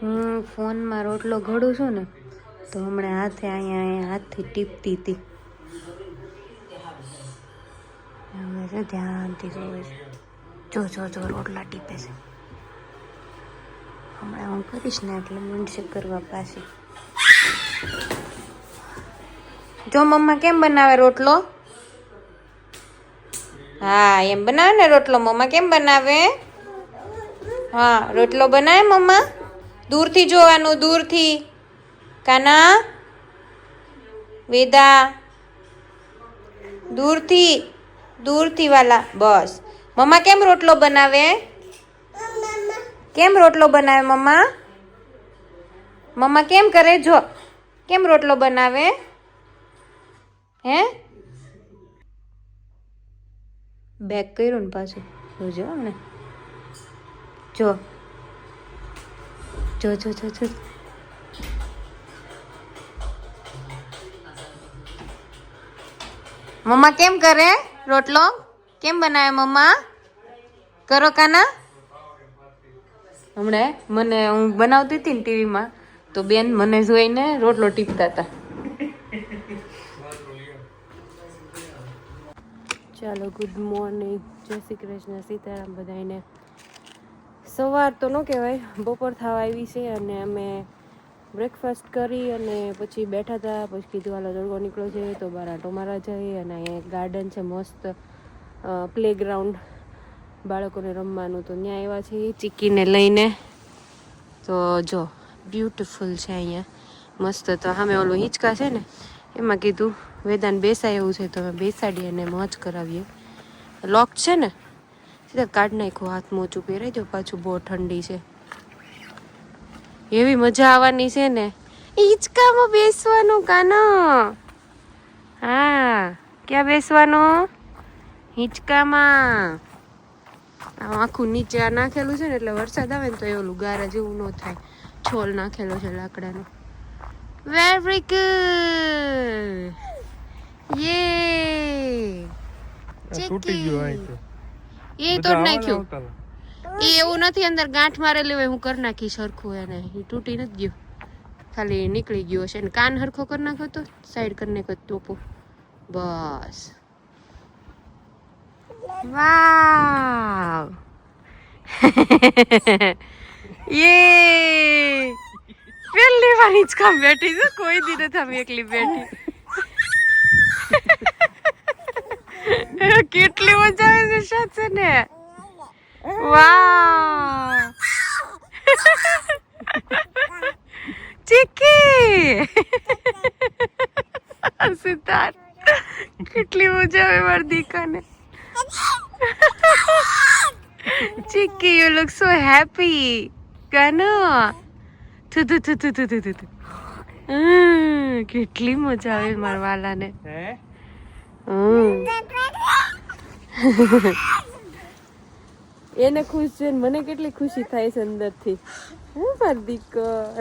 હું ફોનમાં રોટલો ઘડું છું ને, તો હમણાં હાથે અહીંયા અહીંયા હાથથી ટીપતી હતી. હવે છે ધ્યાનથી જોવે છે. જો જો જો, રોટલા ટીપે છે. હમણાં હું કરીશ ને એટલે મૂંડશે કરવા પાછી. જો, મમ્મા કેમ બનાવે રોટલો? હા, એમ બનાવે ને રોટલો? મમ્મા કેમ બનાવે? હા, રોટલો બનાવે મમ્મા? દૂરથી જોવાનું, દૂરથી. કાના? વેદા. દૂરથી દૂરથી વાલા. બસ. મમ્મા કેમ રોટલો બનાવે? કેમ રોટલો બનાવે, મમ્મા? મમ્મા કેમ કરે? જો. કેમ રોટલો બનાવે? હે? બેક કર્યું ને પાછું. જોજો ને જો. જો જો જો જો. મમ્મા કેમ કરે રોટલો? કેમ બનાવે મમ્મા? કરો કાના? હમણાં મને, હું બનાવતી હતી ને ટીવીમાં, તો બેન મને જોઈને રોટલો ટીપતા હતા. ચાલો ગુડ મોર્નિંગ જય શ્રી કૃષ્ણ, સીતારામ બધાને સવાર તો ન કહેવાય, બપોર થવા આવી છે અને અમે બ્રેકફાસ્ટ કરી અને પછી બેઠા હતા પછી કીધું, હાલો, દોડવો નીકળો છે. તો બહાર આંટો જઈએ અને અહીંયા ગાર્ડન છે, મસ્ત પ્લેગ્રાઉન્ડ બાળકોને રમવાનું તો ત્યાં આવ્યા છે, ચીકીને લઈને. તો જો બ્યુટીફુલ છે અહીંયા. મસ્ત તો સામે ઓલું હિંચકા છે ને, એમાં કીધું વેદાન બેસાય એવું છે, તો અમે બેસાડીએ અને મોજ કરાવીએ. લોક છે ને? સીધા કાઢ નાખ્યું હાથ મોચું પહેરાઈ દો પાછું બહુ ઠંડી છે. એવી મજા આવવાની છે ને. હિંચકામાં બેસવાનું કાનો. હા, ક્યાં બેસવાનું? હિંચકામાં. આખું નીચે નાખેલું છે ને, એટલે વરસાદ આવે ને તો એ ઓલું ગારા જેવું ન થાય. છોલ નાખેલો છે લાકડાનો. વેરી ગુડ યે તૂટી તો એ તોડ નાખ્યું. એ એવું નથી અંદર ગાંઠ મારેલી હોય હું કરી નાખી સરખું એને. એ તૂટી નથી ગયું. ખાલી નીકળી ગયું હશે. ને કાન હરખો કરી નાખ્યો તો સાઈડ કરી નાખો ટોપો બસ. વાવ. યે. પહેલી વાર હિંચકા બેઠી છું. કોઈ દી નથી આમ એકલી બેઠી. કેટલી મજા આવે છે સાચે ને? વાહ. ચીકી. કેટલી મજા આવે મારી દીકાને ચીકી યુ લુક સો હેપી કાનો? થુ થુ થુ થુ થુ કેટલી મજા આવે મારવાલાને હે? એને ખુશ છે મને કેટલી ખુશી થાય છે અંદરથી. હું હાર્દિક દીક,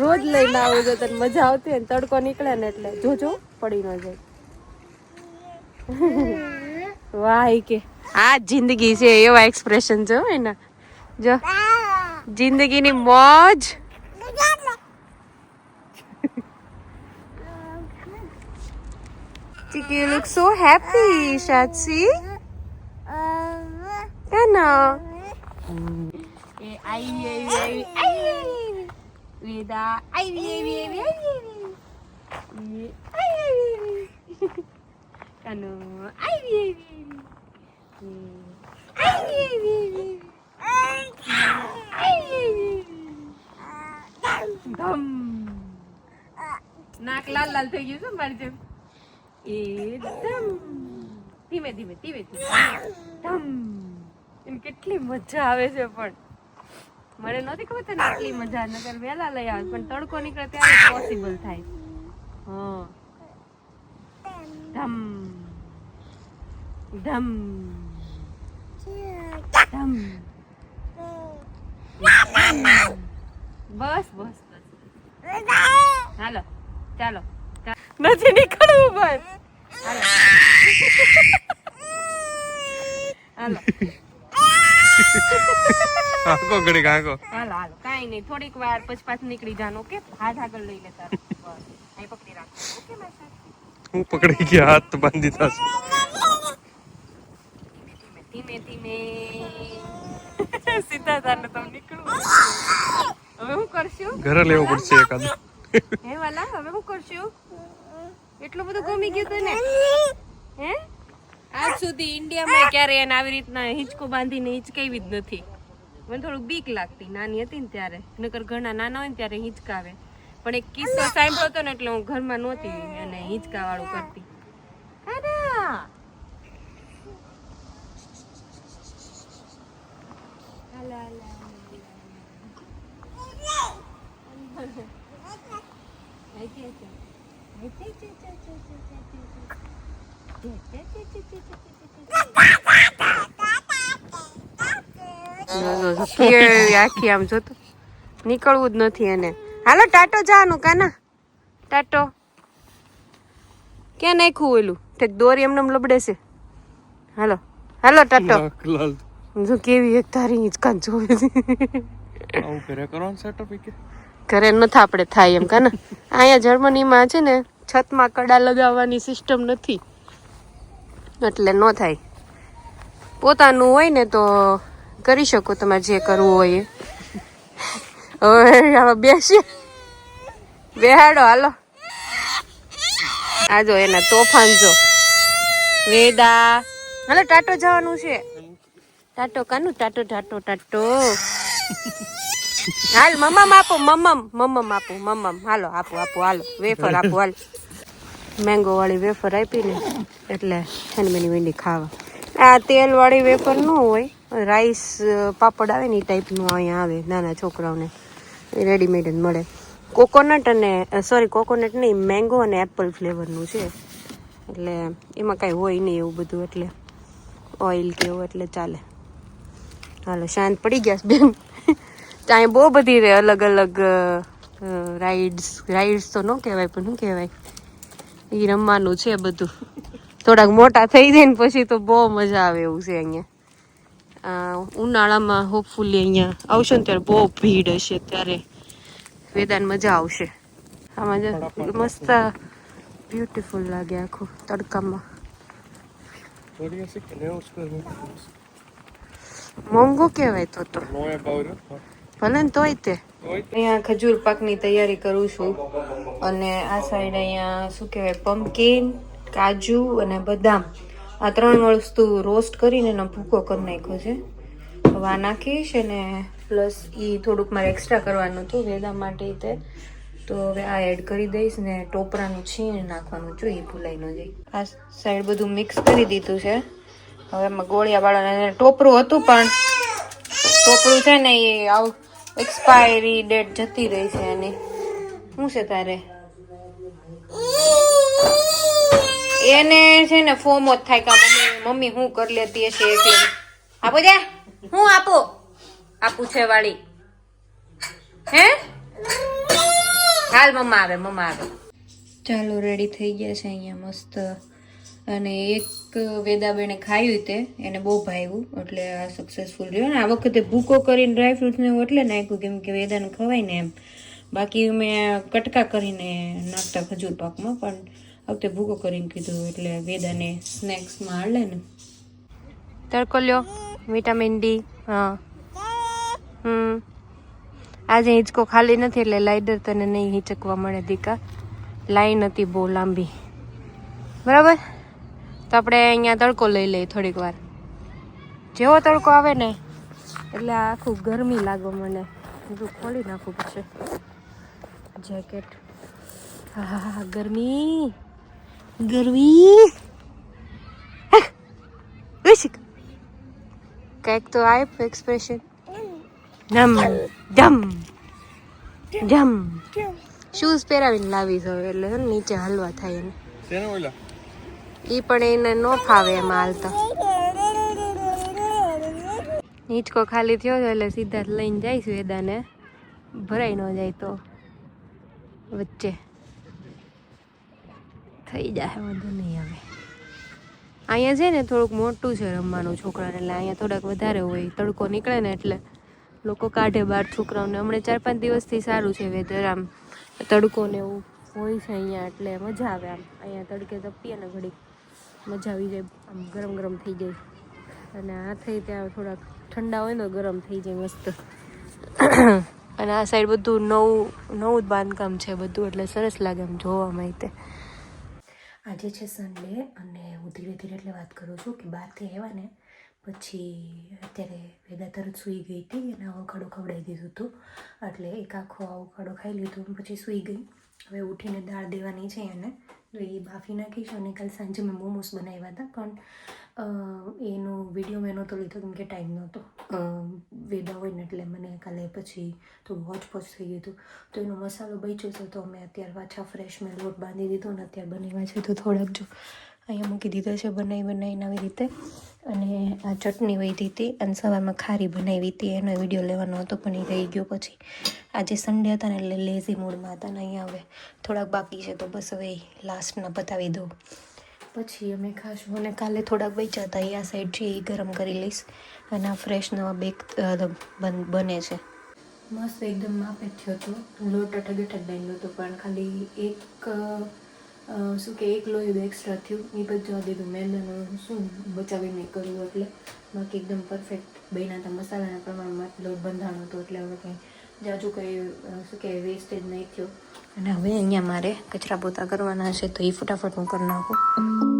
રોજ લઈને આવું જો તને મજા આવતી હોય ને તડકો નીકળે ને એટલે. જોજો પડી ન જાય. વાહ કે. આ જિંદગી છે, એવા એક્સપ્રેશન જો એના. જો. જિંદગીની મોજ. Chicky, you look so happy, Shatsi. Kano. Kanu, I baby. Dum. Nak lal lal થઈ ગયું છે મારી જેમ એકદમ ધીમે. ધીમે ધીમે ધીમે, ધમ. એમ કેટલી મજા આવે છે પણ. મને નથી ખબર તને આટલી મજા નગર વહેલા લઈ આવે, પણ તડકો નીકળે ત્યારે પોસિબલ થાય. હા. ધમ. ધમ. ધમ. બસ બસ બસ. હાલો, ચાલો. નથી નીકળવું બસ હાલો. હાલો ઘડી આંકો હાલો હાલો. કાંઈ નહીં થોડીક વાર પછી પાછું નીકળી જવાનું ઓકે? હાથ આગળ લઈ લેતા અહીં પકડી રાખો ઓકે મારી હું પકડી ગયા હાથ બાંધી થશે ધીમે ધીમે સીધા તમે નીકળવું હવે હું કરશું? ઘરે લેવો પડશે એકાદ. હે વાલા હવે હું કરશું? એટલું બધું ગમી ગયું તને? હે? આજ સુધી ઇન્ડિયામાં ક્યારે એને આવી રીતના હિંચકો બાંધીને હિંચકાવી જ નથી. મને થોડું બીક લાગતી નાની હતી ને ત્યારે. નકર ઘરના નાના હોય ને ત્યારે હિંચકાવે. પણ એક કિસ્સો સાંભળ્યો હતો ને એટલે હું ઘરમાં નહોતી અને હિંચકા વાળું કરતી હાલો, આખી આમ જોતો. નીકળવું જ નથી એને. હાલો ટાટો જવાનું કાના? ટાટો. ક્યાં નાખ્યું ઓલું? ઠેક દોરી એમને એમ લબડે છે. હાલો. હાલો ટાટો. જો કેવી એક તારી હિંચકા જોવે છે આવું કરે કરો કે? ઘરે નથી આપણે થાય એમ કાને? અહીંયા જર્મનીમાં છે ને છતમાં કડા લગાવવાની સિસ્ટમ નથી. એટલે ન થાય. પોતાનું હોય ને તો કરી શકો તમારે જે કરવું હોય એ. હવે બેસી બેહાડો, હાલો. આ જો એના તોફાન જો. વેદા. હાલો, ટાટો જવાનું છે. ટાટો, કાનું? ટાટો ટાટો ટાટો. હાલ મમ્મ આપો મમ્મ મમ્મ આપો મમ્મ હાલો, આપો આપો, હાલો. વેફર આપો, હાલ. મેંગો વાળી વેફર આપી ને એટલે એની મેની વેંડી ખાવા. આ તેલ વાળી વેફર ન હોય, રાઈસ પાપડ આવે ને એ ટાઈપનું અહીંયા આવે, નાના છોકરાઓને. રેડીમેડ જ મળે. કોકોનટ અને સોરી કોકોનટ નહીં મેંગો અને એપલ ફ્લેવરનું છે. એટલે એમાં કાંઈ હોય નહીં એવું બધું, એટલે ઓઇલ કે એવું, એટલે ચાલે. હાલો, શાંત પડી ગયા બેન? ત્યાં બહુ બધી રે અલગ અલગ રાઇડ્સ રાઇડ્સ તો ન કહેવાય પણ શું કહેવાય? એ રમવાનું છે બધું. થોડાક મોટા થઈ જાય ને પછી તો બહુ મજા આવે એવું છે અહીંયા. ઉનાળામાં હોપફુલી અહીંયા આવશે ને ત્યારે બહુ ભીડ હશે ત્યારે. વેદાન મજા આવશે. આમાં મસ્ત બ્યુટીફુલ લાગે આખું તડકામાં. મોંઘું કહેવાય તો તો. ભલે ને તોય તે. અહીંયા ખજૂર પાકની તૈયારી કરું છું. અને આ સાઈડ અહીંયા શું કહેવાય પમ્પકિન કાજુ અને બદામ. આ ત્રણ વસ્તુ રોસ્ટ કરીને એનો ભૂકો કરી નાખ્યો છે. હવે નાખીશ અને પ્લસ એ થોડુંક મારે એક્સ્ટ્રા કરવાનું હતું વેદા માટે તે. તો હવે આ એડ કરી દઈશ ને ટોપરાનું છીણ નાખવાનું છું એ ભૂલાઈ ન જાય. આ સાઈડ બધું મિક્સ કરી દીધું છે. હવે એમાં ગોળિયા વાળાને ટોપરું હતું પણ ટોપરું છે ને એ આવ એક્સપાયરી ડેટ જતી રહી છે એની. શું છે તારે? એને છે ને ફોર્મ જ થાય કે મમ્મી મમ્મી હું કરી લેતી હશે એટલે આપો જા. હું આપો? આપું છે વાળી. હે? હાલ મમ્મા આવે મમ્મા આવે. ચાલો રેડી થઈ ગયા છે અહીંયા મસ્ત. અને એક વેદાબેને ખાયું તે, એને બહુ ભાવ્યું, એટલે આ સક્સેસફુલ રહ્યો. ને આ વખતે ભૂકો કરીને ડ્રાયફ્રૂટ્સને એવું એટલે નાખ્યું, કેમ કે વેદાને ખવાય ને એમ. બાકી મેં કટકા કરીને નાખતા ખજૂર પાકમાં, પણ વખતે ભૂકો કરીને કીધું, એટલે વેદાને સ્નેક્સમાં હાલે ને. તડકો લ્યો, વિટામિન ડી હા. હમ. આજે હિંચકો ખાલી નથી, એટલે લાઈડર તને નહીં હિંચકવા મળે દીકા. લાઈન હતી બહુ લાંબી. બરાબર? તો આપણે અહીંયા તડકો લઈ લઈએ થોડીક વાર. જેવો તડકો આવે ને એટલે આખું ગરમી લાગે મને. બધું ખોલી નાખવું પડશે જેકેટ. હા ગરમી. ગરમી. કંઈક તો આપ એક્સપ્રેશન નમ ડમ ડમ શૂઝ પહેરાવીને લાવી હવે એટલે નીચે હલવા થાય એને. ઈ પણ એને ન ફાવે એમાં હાલતા નીચકો ખાલી થયો છે એટલે સીધા લઈને જઈશ વેદાને. ભરાઈ ન જાય તો. વચ્ચે. થઈ જાય વાંધો નહીં હવે. અહીંયા છે ને થોડુંક મોટું છે રમવાનું છોકરાને એટલે અહીંયા થોડાક વધારે હોય, તડકો નીકળે ને એટલે લોકો કાઢે બહાર છોકરાઓને. હમણાં ચાર પાંચ દિવસથી સારું છે વેધર આમ, તડકો ને એવું. હોય છે અહીંયા એટલે મજા આવે આમ. અહીંયા તડકે તપીએ ને ઘડીક. મજા આવી જાય. આમ ગરમ ગરમ થઈ જાય. અને આ થઈ ત્યાં થોડાક ઠંડા હોય ને ગરમ થઈ જાય મસ્ત. અને આ સાઈડ બધું નવું નવું જ બાંધકામ છે બધું, એટલે સરસ લાગે આમ જોવા માટે આજે છે સન્ડે અને હું ધીરે ધીરે એટલે વાત કરું છું કે બહારથી આવ્યા ને, પછી અત્યારે વેદા તરત સૂઈ ગઈ હતી અને અવકાડો ખવડાવી દીધું હતું. એટલે એક આખો અવકાડો ખાઈ લીધો પછી સૂઈ ગઈ. હવે ઉઠીને દાળ દેવાની છે એને. તો એ બાફી નાખીશ અને કાલ સાંજે મેં મોમોસ બનાવ્યા હતા, પણ એનો વીડિયો મેં નહોતો લીધો, કેમ કે ટાઈમ નહોતો. વેદા હોય ને એટલે મને કાલે પછી થોડું હોચપોચ થઈ ગયું હતું. તો એનો મસાલો બચ્યો છે, તો મેં અત્યારે પાછા ફ્રેશ મેં લોટ બાંધી દીધો ને અત્યારે બનાવ્યા છે, તો થોડાક જો અહીંયા મૂકી દીધો છે બનાવી બનાવીને આવી રીતે. અને આ ચટણી વધી હતી અને સવારમાં ખારી બનાવી હતી. એનો વીડિયો લેવાનો હતો પણ એ રહી ગયો પછી. આજે સન્ડે હતા ને એટલે લેઝી મૂડમાં હતા ને અહીંયા હવે થોડાક બાકી છે તો બસ હવે લાસ્ટના પતાવી દઉં. પછી અમે ખાશું અને કાલે થોડાક વેચ્યા હતા. એ આ સાઈડ છે એ ગરમ કરી લઈશ. અને આ ફ્રેશ નવા બેક બને છે. મસ્ત એકદમ માપે થયો હતો. લોટ અટક અટક બાંધ્યો હતો પણ ખાલી એક શું કે એક લોહી એક્સ્ટ્રા થયું. એ બધું જવા દીધું મેંદાનું, શું બચાવી નહીં કરવું એટલે. બાકી એકદમ પરફેક્ટ બન્યા હતા. મસાલાના પ્રમાણમાં લોટ બંધાણો હતો એટલે હવે કંઈ જાજુ કંઈ શું કે વેસ્ટેજ નહીં થયો. અને હવે અહીંયા મારે કચરા પોતા કરવાના છે, તો એ ફટાફટ હું કરી નાખું.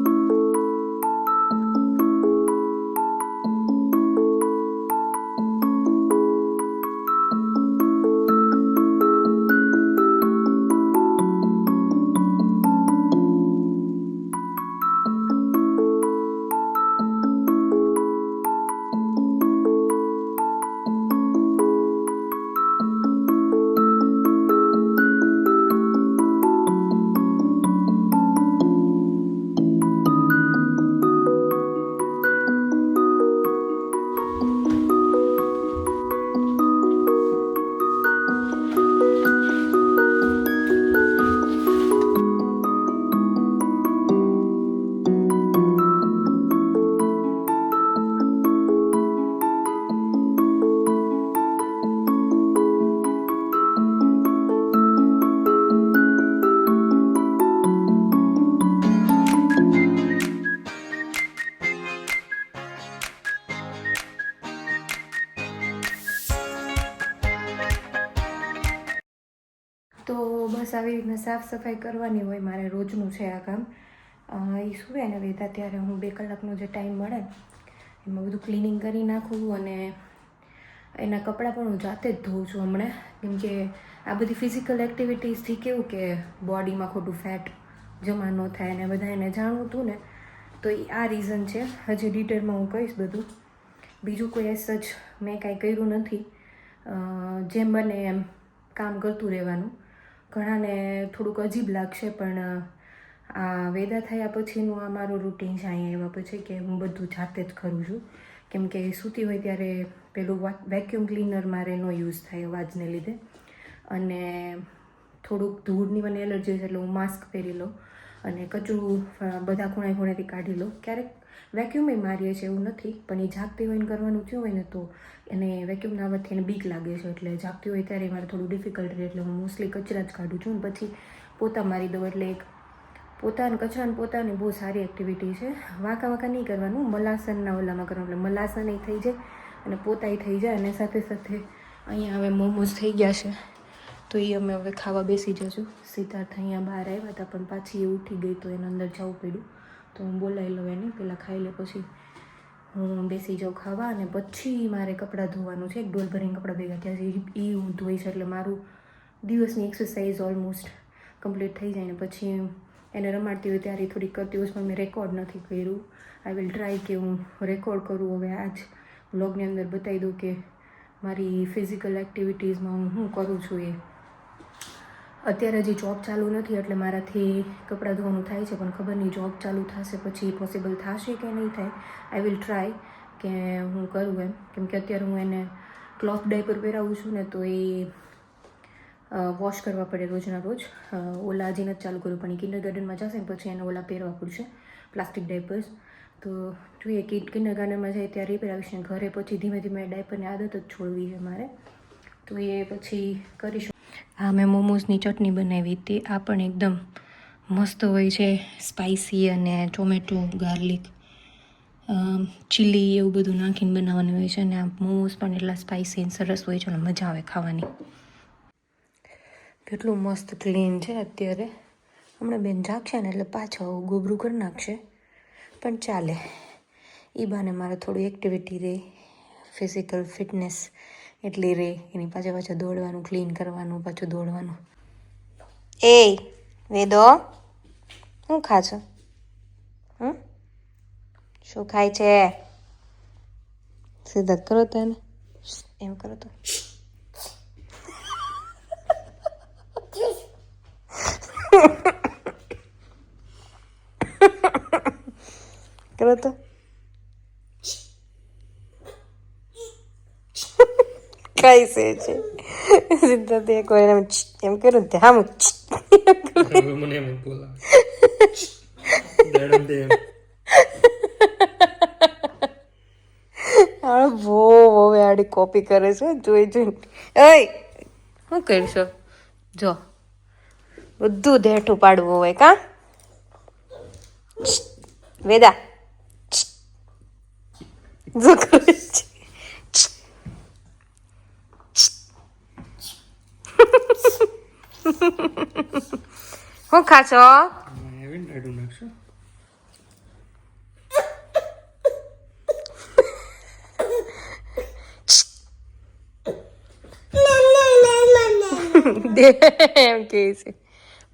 સાફ સફાઈ કરવાની હોય મારે રોજનું છે આ કામ. એ સુવે ને વેધા ત્યારે હું બે કલાકનો જે ટાઈમ મળે એમાં બધું ક્લિનિંગ કરી નાખું અને એના કપડાં પણ હું જાતે જ ધોઉં છું હમણાં. કેમ કે આ બધી ફિઝિકલ એક્ટિવિટીઝથી કેવું કે બોડીમાં ખોટું ફેટ જમા ન થાય ને બધા એને જાણવું હતું ને, તો એ આ રીઝન છે. હજી ડિટેલમાં હું કહીશ બધું. બીજું કોઈ એસ જ મેં કાંઈ કર્યું નથી. જેમ બને એમ કામ કરતું રહેવાનું. ઘણાને થોડુંક અજીબ લાગશે, પણ આ વેદા થયા પછીનું આ મારું રૂટીન છે, અહીંયા એવા પછી કે હું બધું જાતે જ કરું છું. કેમ કે સૂતી હોય ત્યારે પેલું વેક્યુમ ક્લીનર મારે નો યુઝ થાય અવાજને લીધે. અને થોડુંક ધૂળની મને એલર્જી છે એટલે હું માસ્ક પહેરી લઉં અને કચરું બધા ખૂણે ખૂણેથી કાઢી લઉં. ક્યારેક વેક્યુમે મારીએ છીએ એવું નથી, પણ એ જાગતી હોય ને કરવાનું થયું હોય ને તો એને વેક્યુમના વચ્ચે એને બીક લાગે છે, એટલે જાગતી હોય ત્યારે મારે થોડું ડિફિકલ્ટ રહે, એટલે હું મોસ્ટલી કચરા જ કાઢું છું. ને પછી પોતા મારી દઉં, એટલે એક પોતાના, કચરાને પોતાની બહુ સારી એક્ટિવિટી છે. વાંકા વાંકા નહીં કરવાનું, મલાસનના ઓલામાં કરવાનું, એટલે મલાસન એ થઈ જાય અને પોતાય થઈ જાય, અને સાથે સાથે અહીંયા હવે મોમોઝ થઈ ગયા છે. તો એ અમે હવે ખાવા બેસી જશું. સિદ્ધાર્થ અહીંયા બહાર આવ્યા હતા, પણ પાછી એ ઉઠી ગઈ તો એને અંદર જવું પડ્યું. તો હું બોલાવી લઉં એને પહેલાં ખાઈ લે પછી હું બેસી જાઉં ખાવા અને પછી મારે કપડાં ધોવાનું છે. એક ડોલ ભરીને કપડાં ભેગા થયા છે. એ હું ધોઈશ એટલે મારું દિવસની એક્સરસાઇઝ ઓલમોસ્ટ કમ્પ્લીટ થઈ જાય ને પછી એને રમાડતી હોય ત્યારે થોડીક કરતી હોય મેં રેકોર્ડ નથી કર્યું. આઈ વિલ ટ્રાય કે હું રેકોર્ડ કરું હવે આજ બ્લોગની અંદર બતાવી દઉં કે મારી ફિઝિકલ એક્ટિવિટીઝમાં હું શું કરું છું એ. અત્યારે હજી જોબ ચાલુ નથી એટલે મારાથી કપડાં ધોવાનું થાય છે, પણ ખબર નહીં જોબ ચાલુ થશે પછી પોસિબલ થશે કે નહીં થાય. આઈ વિલ ટ્રાય કે હું કરું એમ. કેમ કે અત્યારે હું એને ક્લોથ ડાયપર પહેરાવું છું ને તો એ વોશ કરવા પડે રોજના રોજ. ઓલા હજી નથી ચાલુ કર્યું, પણ એ કિન્ડર ગાર્ડનમાં જશે ને પછી એને ઓલા પહેરવા પડશે પ્લાસ્ટિક ડાયપર્સ તો જોઈએ, કે કિન્ડર ગાર્ડનમાં જાય ત્યારે રિપેર આવીશ ને ઘરે પછી ધીમે ધીમે ડાયપરની આદત જ છોડવી છે મારે. તો એ પછી કરીશું. હા મેં મોમોઝની ચટણી બનાવી હતી. આ પણ એકદમ મસ્ત હોય છે. સ્પાઇસી અને ટોમેટો, ગાર્લિક ચીલી એવું બધું નાખીને બનાવવાનું હોય છે અને આ મોમોઝ પણ એટલા સ્પાઇસી અને સરસ હોય છે અને મજા આવે ખાવાની. કેટલું મસ્ત ક્લીન છે અત્યારે. હમણાં બેન જાગશે ને એટલે પાછો ગોબરું કરી નાખશે. પણ ચાલે. એ બાને મારે થોડી એક્ટિવિટી રહે. ફિઝિકલ ફિટનેસ એટલી રે, એની પાછળ પાછળ દોડવાનું ક્લીન કરવાનું, પાછું દોડવાનું. એ, વેદો શું ખાશો હમ? શું ખાય છે? સીધા કરો તો એને. એમ કરો તો. કરો તો. કઈ સે છે. સિદ્ધાર્થ એક વાર એમ એમ કર્યું તે હામ મને એમ બોલા. દે. બહુ બહુ આડી કોપી કરે છે જોઈ જોઈ. ઓય શું કરશો? જો. બધું દેઠું પાડવું હોય કા? વેદા. જો કરે છે? શું ખાશો? એમ કે છે.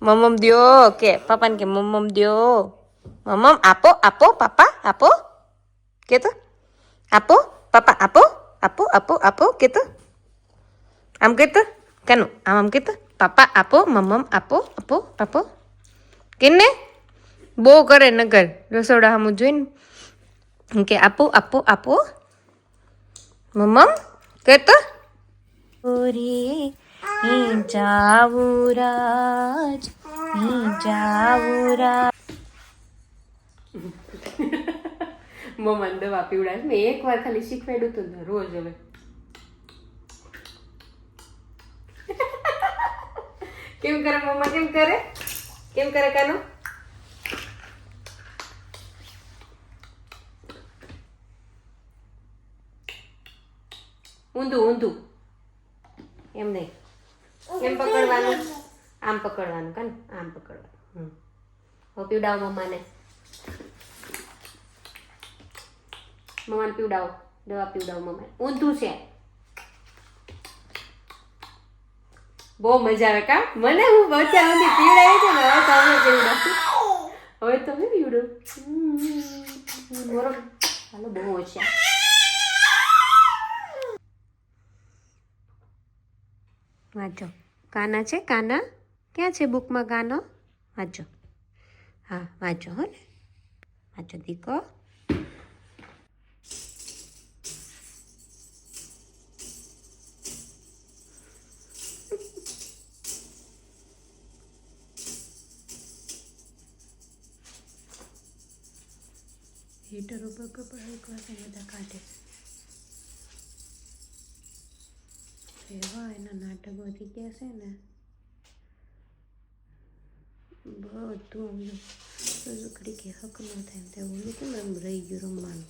મમ્મમ દ્યો, કે પપ્પાને કે મમમ દ્યો. મમ્મમ, આપો આપો પાપા આપો. કે તો આપો પાપા આપો આપો આપો આપો કે તો આમ કે તો કાનું આમ આમ કે તો પપ્પા આપો મમ્મમ આપો આપો આપો કેને બહુ કરે નગર રસોડા સામું જોઈને કે આપો આપો આપો મમ્મમ કે તો ઓરે હી જાવું રાજ હી જાવું રાજ મમ્માને દવા પીવડાવે મેં એક વાર ખાલી શીખવાડ્યું હતું ને રોજ હવે કેમ કરે મમ્મા? કેમ કરે? કેમ કરે કાનો? ઊંધું ઊંધું. એમ નહીં. એમ પકડવાનું? આમ પકડવાનું કાન? આમ પકડવાનું. હમ. હવે પીવડાવો મમ્માને. મમ્માને પીવડાવો. દવા પીવડાવો મમ્માને. ઊંધું છે. બહુ મજા આવે કા? મને હું બચ્ચા સુધી પીવડાવી છે હવે તમે પીવડાવું. હવે તમે પીવડો બરોબર હાલો, બહુ ઓછા. વાંચો. કાના છે? કાના? ક્યાં છે બુકમાં કાનો? વાંચો. હા, વાંચો હો ને. વાંચો દીકો. હીટર ઉપર કપડા એક વાર બધા કાઢે. એવા એના નાટક વધી ગયા છે ને, બધું આમ કરી કે હક ન થાય તેવું કેમ એમ રહી ગયું રમવાનું?